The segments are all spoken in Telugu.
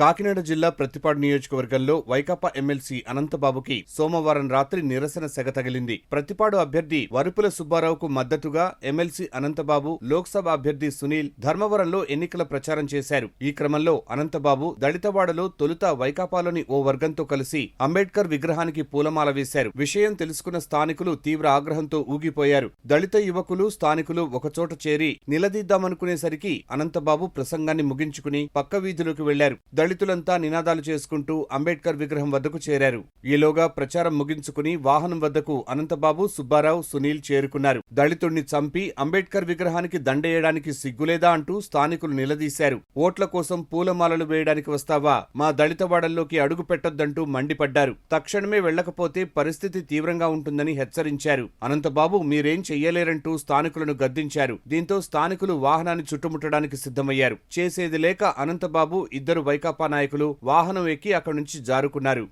కాకినాడ జిల్లా ప్రతిపాడు నియోజకవర్గంలో వైకాపా ఎమ్మెల్సీ అనంతబాబుకి సోమవారం రాత్రి నిరసన సెగ తగిలింది. ప్రతిపాడు అభ్యర్థి వరుపుల సుబ్బారావుకు మద్దతుగా ఎమ్మెల్సీ అనంతబాబు లోక్సభ అభ్యర్థి సునీల్ ధర్మవరంలో ఎన్నికల ప్రచారం చేశారు. ఈ క్రమంలో అనంతబాబు దళితవాడలో తొలుత వైకాపాలోని ఓ వర్గంతో కలిసి అంబేద్కర్ విగ్రహానికి పూలమాల వేశారు. విషయం తెలుసుకున్న స్థానికులు తీవ్ర ఆగ్రహంతో ఊగిపోయారు. దళిత యువకులు స్థానికులు ఒకచోట చేరి నిలదీద్దామనుకునేసరికి అనంతబాబు ప్రసంగాన్ని ముగించుకుని పక్క వీధిలోకి వెళ్ళారు. దళితులంతా నినాదాలు చేసుకుంటూ అంబేద్కర్ విగ్రహం వద్దకు చేరారు. ఈలోగా ప్రచారం ముగించుకుని వాహనం వద్దకు అనంతబాబు సుబ్బారావు సునీల్ చేరుకున్నారు. దళితుణ్ణి చంపి అంబేద్కర్ విగ్రహానికి దండేయడానికి సిగ్గులేదా అంటూ స్థానికులు నిలదీశారు. ఓట్ల కోసం పూలమాలలు వేయడానికి వస్తావా? మా దళితవాడల్లోకి అడుగు పెట్టొద్దంటూ మండిపడ్డారు. తక్షణమే వెళ్ళకపోతే పరిస్థితి తీవ్రంగా ఉంటుందని హెచ్చరించారు. అనంతబాబు మీరేం చెయ్యలేరంటూ స్థానికులను గద్దించారు. దీంతో స్థానికులు వాహనాన్ని చుట్టుముట్టడానికి సిద్ధమయ్యారు. చేసేది లేక అనంతబాబు ఇద్దరు వైకాపా నాయకులు వాహనం ఎక్కి అక్కడి నుంచి జారుకున్నారు.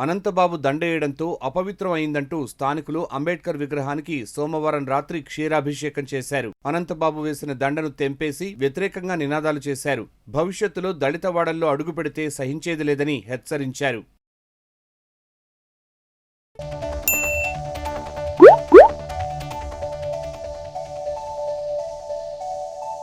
అనంతబాబు దండేయడంతో అపవిత్రం అయిందంటూ స్థానికులు అంబేద్కర్ విగ్రహానికి సోమవారం రాత్రి క్షీరాభిషేకం చేశారు. అనంతబాబు వేసిన దండను తెంపేసి వ్యతిరేకంగా నినాదాలు చేశారు. భవిష్యత్తులో దళితవాడల్లో అడుగు పెడితే సహించేది లేదని హెచ్చరించారు.